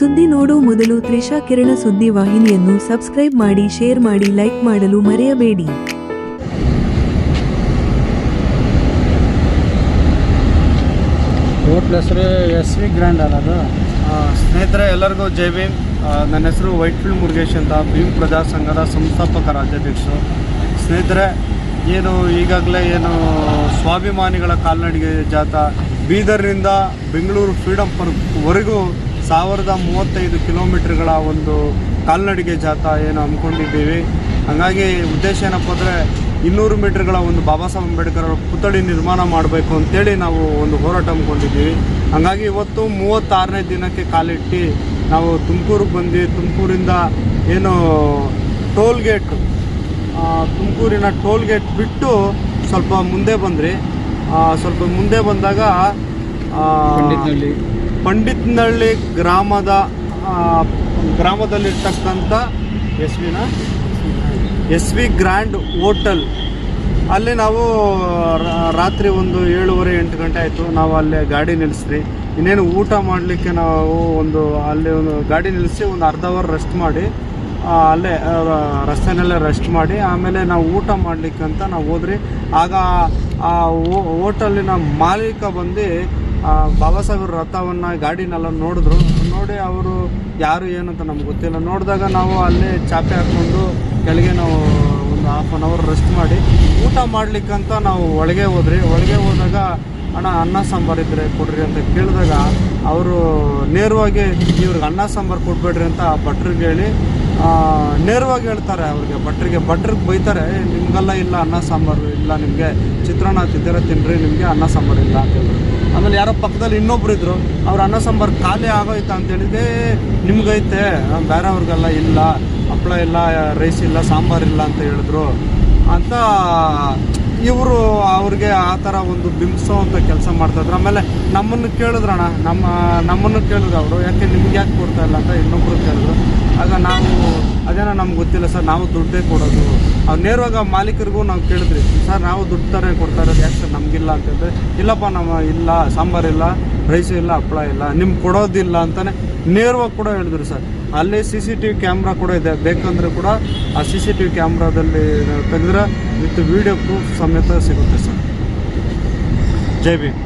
ಸುದ್ದಿ ನೋಡು ಮೊದಲು ತ್ರಿಷಾ ಕಿರಣ ಸುದ್ದಿ ವಾಹಿನಿಯನ್ನು ಸಬ್ಸ್ಕ್ರೈಬ್ ಮಾಡಿ ಶೇರ್ ಮಾಡಿ ಲೈಕ್ ಮಾಡಲು ಮರೆಯಬೇಡಿ. ಹೋಟ್ಲ್ ಹೆಸರು ಎಸ್ ವಿ ಗ್ರ್ಯಾಂಡ್ ಅಲ್ಲ ಅದು? ಸ್ನೇಹಿತರೆ ಎಲ್ಲರಿಗೂ ಜೈ ಭೀಮ್. ನನ್ನ ಹೆಸರು ವೈಟ್ಫೀಲ್ಡ್ ಮುರುಗೇಶ್ ಅಂತ ಭೀಮ್ ಪ್ರಜಾ ಸಂಘದ ಸಂಸ್ಥಾಪಕ ರಾಜ್ಯಾಧ್ಯಕ್ಷರು. ಸ್ನೇಹಿತರೆ ಏನು ಈಗಾಗಲೇ ಏನು ಸ್ವಾಭಿಮಾನಿಗಳ ಕಾಲ್ನಡಿಗೆ ಜಾಥಾ ಬೀದರ್ನಿಂದ ಬೆಂಗಳೂರು ಫ್ರೀಡಮ್ ಪಾರ್ಕ್ವರೆಗೂ ಸಾವಿರದ ಮೂವತ್ತೈದು ಕಿಲೋಮೀಟ್ರ್ಗಳ ಒಂದು ಕಾಲ್ನಡಿಗೆ ಜಾಥಾ ಏನು ಅಂದ್ಕೊಂಡಿದ್ದೀವಿ. ಹಾಗಾಗಿ ಉದ್ದೇಶ ಏನಪ್ಪ ಅಂದರೆ ಇನ್ನೂರು ಮೀಟ್ರ್ಗಳ ಒಂದು ಬಾಬಾ ಸಾಹೇಬ್ ಅಂಬೇಡ್ಕರ್ ಅವರ ಪುತ್ಥಳಿ ನಿರ್ಮಾಣ ಮಾಡಬೇಕು ಅಂತೇಳಿ ನಾವು ಒಂದು ಹೋರಾಟ ಅಂದ್ಕೊಂಡಿದ್ದೀವಿ ಹಾಗಾಗಿ ಇವತ್ತು ಮೂವತ್ತಾರನೇ ದಿನಕ್ಕೆ ಕಾಲಿಟ್ಟು ನಾವು ತುಮಕೂರಿಗೆ ಬಂದು ತುಮಕೂರಿಂದ ಏನು ಟೋಲ್ ಗೇಟ್ ತುಮಕೂರಿನ ಟೋಲ್ ಗೇಟ್ ಬಿಟ್ಟು ಸ್ವಲ್ಪ ಮುಂದೆ ಬಂದ್ರಿ. ಸ್ವಲ್ಪ ಮುಂದೆ ಬಂದಾಗ ಪಂಡಿತ್ನಳ್ಳಿ. ಗ್ರಾಮದ ಗ್ರಾಮದಲ್ಲಿರ್ತಕ್ಕಂಥ ಎಸ್ ವಿನ ಎಸ್ ವಿ ಗ್ರ್ಯಾಂಡ್ ಹೋಟೆಲ್. ಅಲ್ಲಿ ನಾವು ರಾತ್ರಿ ಒಂದು ಏಳುವರೆ ಎಂಟು ಗಂಟೆ ಆಯಿತು. ನಾವು ಅಲ್ಲಿ ಗಾಡಿ ನಿಲ್ಲಿಸ್ರಿ ಇನ್ನೇನು ಊಟ ಮಾಡಲಿಕ್ಕೆ ನಾವು ಒಂದು ಅಲ್ಲಿ ಒಂದು ಗಾಡಿ ನಿಲ್ಲಿಸಿ ಒಂದು ಅರ್ಧ ಅವರ್ ರೆಸ್ಟ್ ಮಾಡಿ ಅಲ್ಲೇ ಆ, ರಸ್ತೆನಲ್ಲೇ ರೆಸ್ಟ್ ಮಾಡಿ ಆಮೇಲೆ ನಾವು ಊಟ ಮಾಡಲಿಕ್ಕೆ ಅಂತ ನಾವು ಹೋದ್ರಿ. ಆಗ ಆ ಹೋಟಲಿನ ಮಾಲೀಕ ಬಂದು ಬಾಬಾ ಸಾಹೇಬ್ರ ರಥವನ್ನು ಗಾಡಿನೆಲ್ಲ ನೋಡಿದ್ರು. ನೋಡಿ ಅವರು ಯಾರು ಏನು ಅಂತ ನಮ್ಗೆ ಗೊತ್ತಿಲ್ಲ. ನೋಡಿದಾಗ ನಾವು ಅಲ್ಲೇ ಚಾಪೆ ಹಾಕ್ಕೊಂಡು ಕೆಳಗೆ ನಾವು ಒಂದು ಹಾಫ್ ಆನ್ ಅವರ್ ರೆಸ್ಟ್ ಮಾಡಿ ಊಟ ಮಾಡ್ಲಿಕ್ಕಂತ ನಾವು ಒಳಗೆ ಹೋದ್ರಿ. ಒಳಗೆ ಹೋದಾಗ ಅಣ್ಣ ಅನ್ನ ಸಾಂಬಾರು ಇದ್ರೆ ಕೊಡ್ರಿ ಅಂತ ಕೇಳಿದಾಗ ಅವರು ನೇರವಾಗಿ ಇವ್ರಿಗೆ ಅನ್ನ ಸಾಂಬಾರು ಕೊಡಬೇಡ್ರಿ ಅಂತ ಭಟ್ರಿಗೆ ಹೇಳಿ ಆ, ನೇರವಾಗಿ ಹೇಳ್ತಾರೆ ಅವ್ರಿಗೆ. ಭಟ್ರಿಗೆ ಭಟ್ರಿಗೆ ಬೈತಾರೆ ನಿಮಗೆಲ್ಲ ಇಲ್ಲ ಅನ್ನ ಸಾಂಬಾರು ಇಲ್ಲ ನಿಮಗೆ ಚಿತ್ರಾನ್ನ ತಿಂದಿರ ತಿನ್ನಿರಿ ನಿಮಗೆ ಅನ್ನ ಸಾಂಬಾರು ಇಲ್ಲ ಅಂತ ಹೇಳಿದ್ರು ಆಮೇಲೆ ಯಾರೋ ಪಕ್ಕದಲ್ಲಿ ಇನ್ನೊಬ್ರು ಇದ್ರು, ಅವ್ರ ಅನ್ನ ಸಾಂಬಾರು ಖಾಲಿ ಆಗೋಯ್ತಾ ಅಂತ ಹೇಳಿದೆ ನಿಮ್ಗೈತೆ ಬೇರೆ ಬೇರೆಯವ್ರಿಗೆಲ್ಲ ಇಲ್ಲ ಹಪ್ಳ ಇಲ್ಲ, ರೈಸ್ ಇಲ್ಲ, ಸಾಂಬಾರು ಇಲ್ಲ ಅಂತ ಹೇಳಿದ್ರು. ಅಂತ ಇವರು ಅವ್ರಿಗೆ ಆ ಥರ ಒಂದು ಬಿಂಬಿಸೋ ಅಂತ ಕೆಲಸ ಮಾಡ್ತಾಯಿದ್ರು ಆಮೇಲೆ ನಮ್ಮನ್ನು ಕೇಳಿದ್ರಣ್ಣ ನಮ್ಮ, ನಮ್ಮನ್ನು ಕೇಳಿದ್ರು ಅವರು, ಯಾಕೆ ನಿಮ್ಗೆ ಯಾಕೆ ಕೊಡ್ತಾ ಇಲ್ಲ? ಅಂತ ಇನ್ನೊಬ್ಬರು ಕೇಳಿದ್ರು. ಆಗ ನಾವು, ಅದೇನೋ ನಮ್ಗೆ ಗೊತ್ತಿಲ್ಲ ಸರ್, ನಾವು ದುಡ್ಡೇ ಕೊಡೋದು. ಅವ್ರು ಮಾಲೀಕರಿಗೂ ನಾವು ಕೇಳಿದ್ರಿ, ಸರ್, ನಾವು ದುಡ್ಡು ಥರ ಕೊಡ್ತಾ ಇರೋದು ಯಾಕೆ ನಮಗಿಲ್ಲ ಅಂತಂದರೆ ಇಲ್ಲಪ್ಪ, ನಮ್ಮ ಇಲ್ಲ ಸಾಂಬಾರಿಲ್ಲ ರೈಸು ಇಲ್ಲ, ಹಪ್ಪಳ ಇಲ್ಲ, ನಿಮ್ಗೆ ಕೊಡೋದಿಲ್ಲ ಅಂತಲೇ ನೇರವಾಗಿ ಕೂಡ ಹೇಳಿದ್ರು ಸರ್. ಅಲ್ಲಿ C C T V camera ಕೂಡ ಇದೆ. ಬೇಕಂದರೆ ಕೂಡ ಆ ಸಿ ಸಿ ಟಿ ವಿ ಕ್ಯಾಮ್ರಾದಲ್ಲಿ ತೆಗೆದ್ರೆ ವಿತ್ ವಿಡಿಯೋ ಪ್ರೂಫ್ ಸಮೇತ ಸಿಗುತ್ತೆ ಸರ್. ಜೈ ಭೀಮ್.